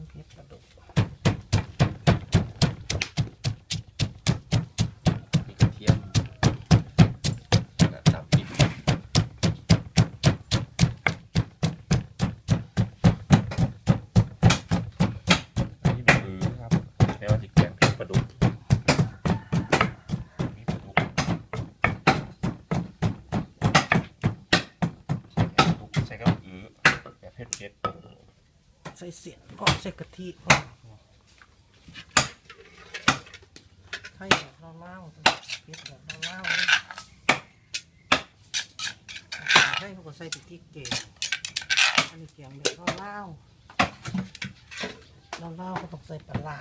งเผ็ดปลาดุกมีกระเทียมและตำพริกอันนี้บือครับแม้วาจะแกงพริกปลาดุกมีปลาดุกปลาดุกใส่กับอื้อแบบเผ็ด ส่เสียนก็ใส่กะทิก็ไข่แบบเล่าๆเก็บแบบเล่าๆเลยไข่เขาก็ใส่ไปที่เกงอันนี้เกงแบบเล่าๆเล่าๆก็ต้องใส่ปลา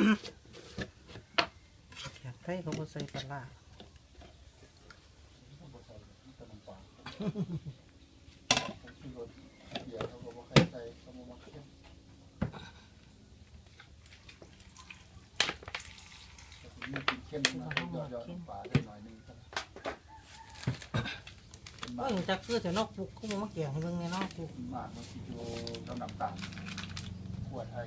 อยากให้เขาก็ใส่ปลาเข้มมาหยอดหยอดฝาได้หน่อยนึงครับก็อยางจะคือแต่นอกปุกเขาบอกมาเกี่ยงเบิ่งในนอกปุกมากมันกิโลกำลังต่ำขวดให้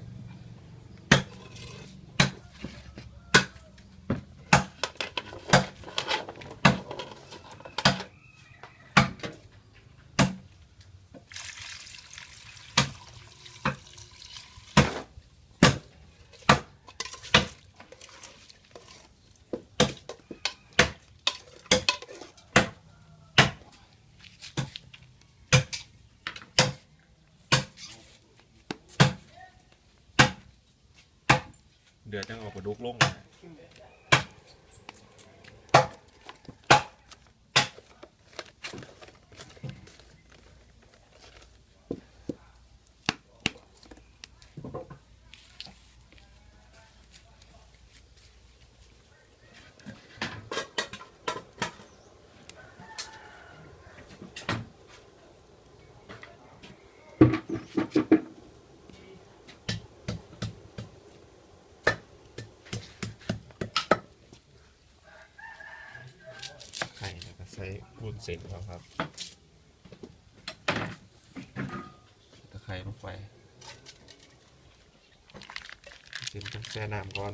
เดือดจังเอากระดูกลงมา ใช้วุ้นเส้นเขาครับตะไคร้ลงไปเส้นต้องแช่น้ำก่อน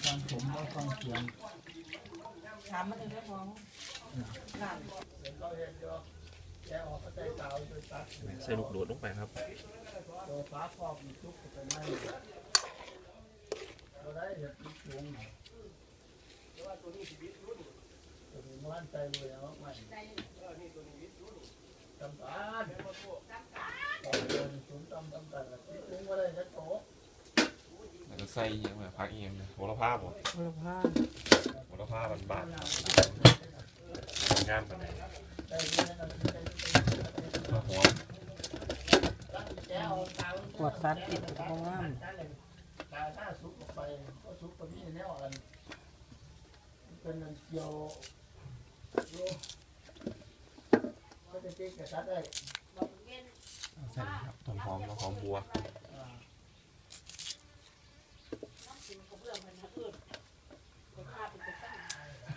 อนผมก็ต้องเขียนถามมาเลยนะพ้องร้านเราเห็นเยอะแกออกก็ใจเก่าโดยตัดใส่ลูกโดดลงไปครับตัวฟ้าครอบมีทุกข์เป็นไม่เราได้เห็ดลูกยุงตัวนี้ม้วนใจเลยเอาไม่จำปาดต่อเดินสูงจำจำกันลูกยุงก็ได้จะโตแล้วก็ใส่เอียงแบบพักเอียงนะโหระพาบ่โหระพาโหระพาบานๆครับงามปานไหนได้เงินอะไรได้มาหัวแกเอาตาปวดสารติดกับบ่งามตาถ้า ซุกออกไปก็ซุกไปนี่แนวอันเป็นอันเกี่ยวโยก็จะเจ๊กระชัดได้ ใส่ครับต้นหอมแล้วหอมบัว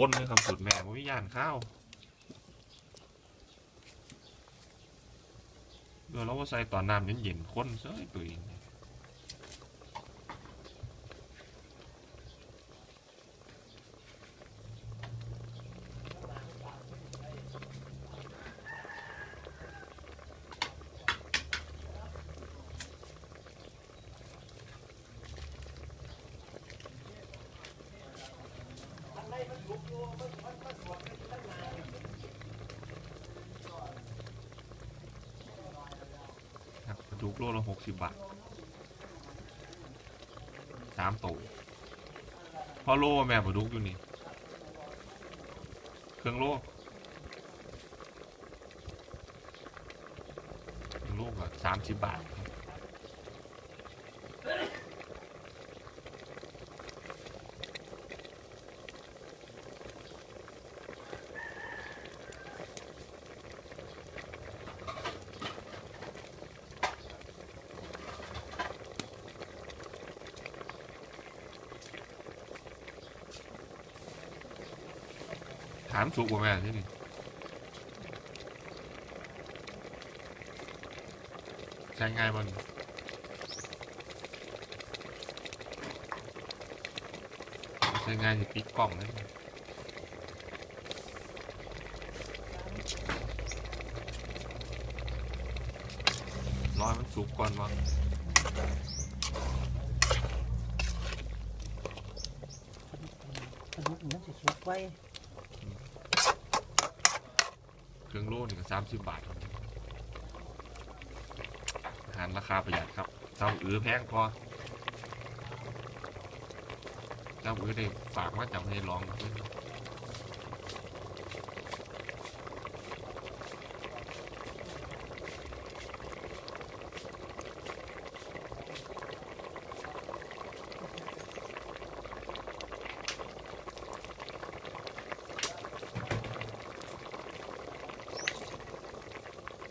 คนเลยครับสุดแม่ไม่มีย่านข้าวเดี๋ยวเราก็ใส่ตอนน้ำเย็นๆคนเสยตัวเอง ครับปลาดุกโลละหกสิบบาทสามตัวพอโลแม่ปลาดุกอยู่นี่ เครื่องโลเครื่องโลก็สามสิบบาท ครับถามสุกว่าแม่ที่นี่ใช้ง่ายบ่นี่ใช้ง่ายสิปิดกล่องเล เครื่องโล่นี่ก็สามสิบบาทอาหารราคาประหยัดครับเจ้าอือแพงพอเจ้าอือได้ฝากมาจากให้ลองเพิ่น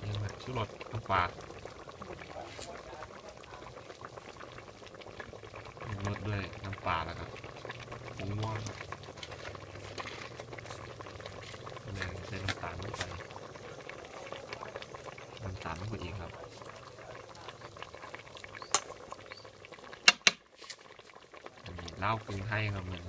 ยังไงชูรสน้ำ ปลาปรุงรสด้วยน้ำปลาแล้วครับผงนัวครับแล้วใส่น้ำตาลลงไปน้ำตาลลงไปอีกครับอันนี้เล้ากรุงไทยครับมัน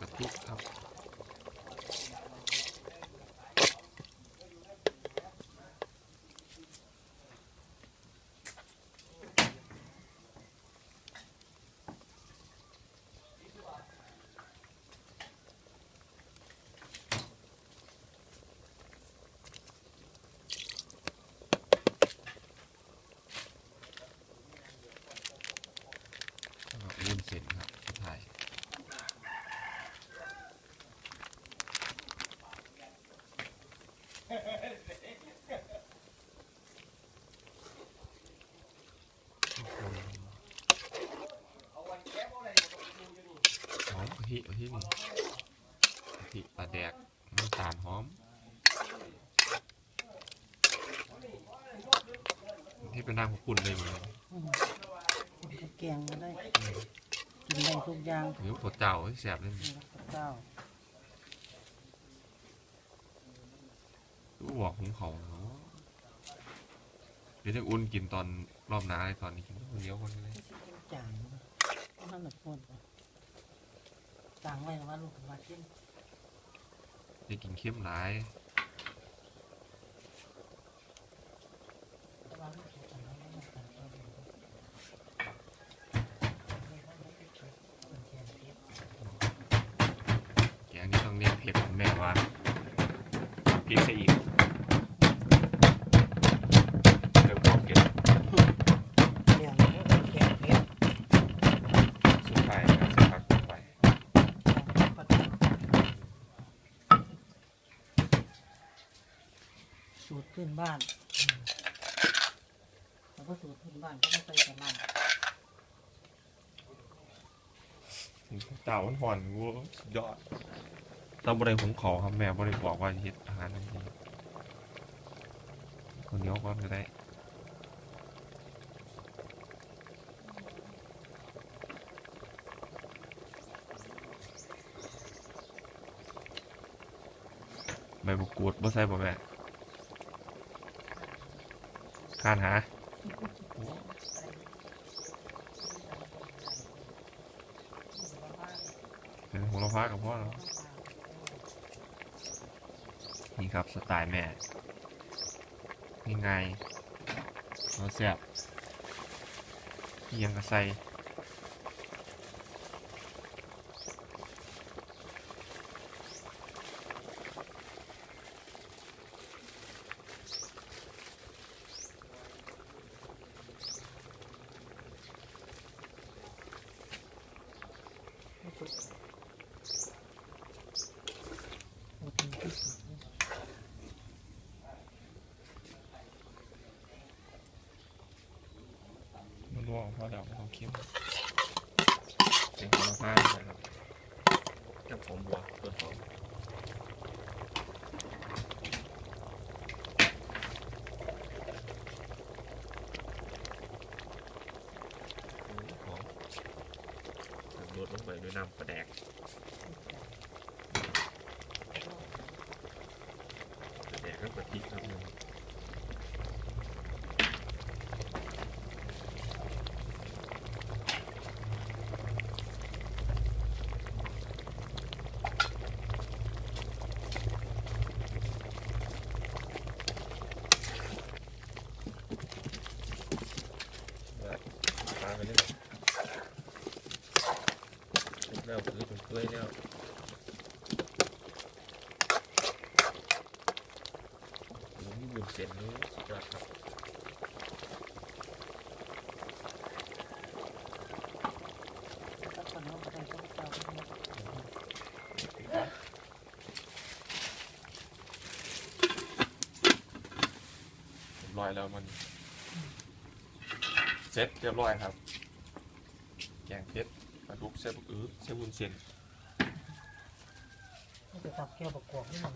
กะทิครับแล้วก็วุ้นเส้นครับสุดท้าย หอมกะ ทิกะทินี่กะทิปลาแดกน้ำตาลหอมที่เป็นน้ำของคุณเลยเหมือนกันอืมแกงมาได้กินได้ทุกอย่างหรือถั่วเจ้าให้แสบเลยนี่ละข้าวเจ้ารู้บอกของเขาเนาะเดี๋ยวจะอุ่นกินตอนรอบหน้าเลยตอนนี้กินคนเดียวคนเลยไม่ใช่เป็นจางนะต้องทำแบบคน สั่งไว้ว่าลูกถึงมาเข้มได้กินเข้มหลาย แต่ว่าลูกเขาทำแล้วไม่เหมือนกันก็เลยไม่ต้องไม่ได้เก็บเป็นแกงเก็บ แกงนี้ต้องเน้นเผ็ดแม่ว่าพริกซะอีกเติมความเผ็ด แกงก็เป็นแกงเก็บ สุดไปนะครับสักพักสุดไป ก็ได้สูตรขึ้น บ้านอืมแล้วก็สูตรขึ้นบ้านก็ไม่ใส่กระมังเต่ามันห่อนกูสุดยอดเราบริหุงขอครับแม่บริบอกว่าเฮ็ดอาหารนั่นนี่คนเดียวก่อนก็ได้ใบมะกรูดบ่ใส่บ่แม่ ข้านหา เป็นหัวเราะพากับพ่อแล้วนี่ครับสไตล์แม่ง่ายๆเราแซ่บอิหยังกระใส่ พราเดี๋ยวมันต้องเค็มเป็นหัวเราะพานะครับกับผมบัวต้นหอมหอมลดลงไปด้วยน้ำปลาแดกปลาแดกก็กะทิครับนึง ปลาไปเลยแล้วคือจนเปื่อยแล้วหมูนี่บุญเส้นนี้สุดยอดครับ ถ้าคนเอาไปได้ต้องเจ้าก็ได้ เร้อยแล้วมันเสร็จเรียบร้อยครับ แกงเผ็ดปลาดุกเส้นอื้อเส้นบุญเส้น จะตักแก้วประกอบนี่มัน